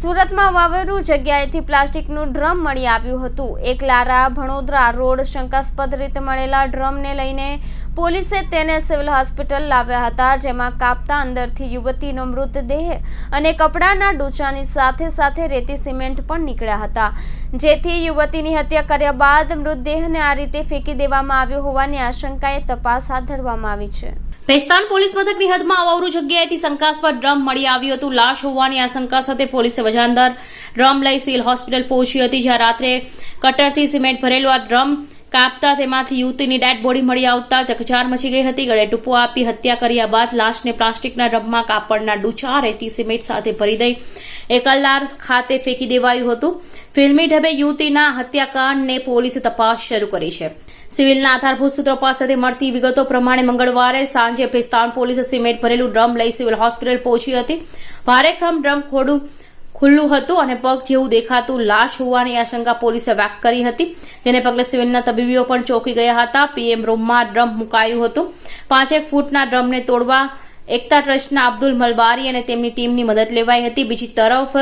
સુરતમાં વાવેરું જગ્યાએથી પ્લાસ્ટિકનું ડ્રમ મળી આવ્યું હતું. એક લારા ભણોદરા રોડ શંકાસ્પદ રીતે મળેલા ડ્રમને લઈને પોલીસે તેને સિવિલ હોસ્પિટલ લાવ્યા હતા, જેમાં કાપતા અંદરથી યુવતીનો મૃતદેહ અને કપડાના ડૂચાની સાથે સાથે રેતી સિમેન્ટ પણ નીકળ્યા હતા. જેથી યુવતીની હત્યા કર્યા બાદ મૃતદેહને આ રીતે ફેંકી દેવામાં આવ્યો હોવાની આશંકાએ તપાસ હાથ ધરવામાં આવી છે. ભેસ્તાન પોલીસ મથકની હદમાં અવાવરું જગ્યાએથી શંકાસ્પદ ડ્રમ મળી આવ્યું હતું. લાશ હોવાની આશંકા સાથે પોલીસે વજાંદર. ડ્રમ લઈ સિવિલ હોસ્પિટલ પહોંચી હતી, જ્યાં રાત્રે કટરથી સિમેન્ટ ભરેલું આ ડ્રમ કાપતા તેમાંથી યુવતીની ડેડ બોડી મળી આવતા ચકચાર મચી ગઈ હતી. ગળે ટૂંપો આપી હત્યા કર્યા બાદ લાશને પ્લાસ્ટિકના ડ્રમમાં કાપડના ડૂચા રેતી સિમેન્ટ સાથે ભરી દઈ એકલાર ખાતે ફેંકી દેવાયું હતું. ફિલ્મી ઢબે યુવતીના હત્યાકાંડને પોલીસે તપાસ શરૂ કરી છે. સિવિલના આધારભૂત સૂત્રો પાસેથી મળતી વિગતો પ્રમાણે મંગળવારે સાંજે ભેસ્તાન પોલીસે સિમેન્ટ ભરેલું ડ્રમ લઈ સિવિલ હોસ્પિટલ પહોંચી હતી. ભારેખમ ડ્રમ ખોડું ખુલ્લું હતું અને પગ જેવું દેખાતું લાશ હોવાની આશંકા પોલીસે વ્યક્ત કરી હતી. તેને પગલે સિવિલના તબીબીઓ પણ ચોંકી ગયા હતા. પીએમ રૂમમાં ડ્રમ મુકાયું હતું. પાંચેક ફૂટના ડ્રમને તોડવા એકતા ટ્રસ્ટના અબ્દુલ મલબારી અને તેમની ટીમની મદદ લેવાઈ હતી. બીજી તરફ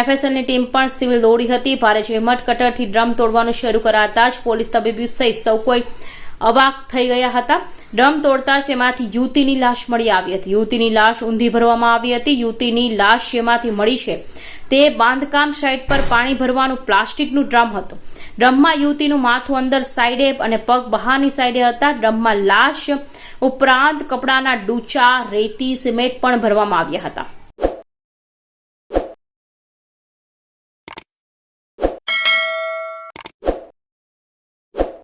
એફએસએલની ટીમ પણ સિવિલ દોડી હતી. ભારે જહેમત, કટરથી ડ્રમ તોડવાનું શરૂ કરાતા જ પોલીસ તબીબી સહિત સૌ કોઈ અવાક થઈ ગયા હતા. ડ્રમ તોડતા તેમાંથી યુવતીની લાશ મળી આવી હતી. યુવતીની લાશ ઊંધી ભરવામાં આવી હતી. યુવતીની લાશ જેમાંથી મળી છે તે બાંધકામ સાઇટ પર પાણી ભરવાનું પ્લાસ્ટિકનું ડ્રમ હતું. ડ્રમમાં યુવતીનું માથું અંદર સાઈડે અને પગ બહારની સાઈડે હતા. ડ્રમમાં લાશ ઉપરાંત કપડાના ડૂચા, રેતી, સિમેન્ટ પણ ભરવામાં આવ્યા હતા.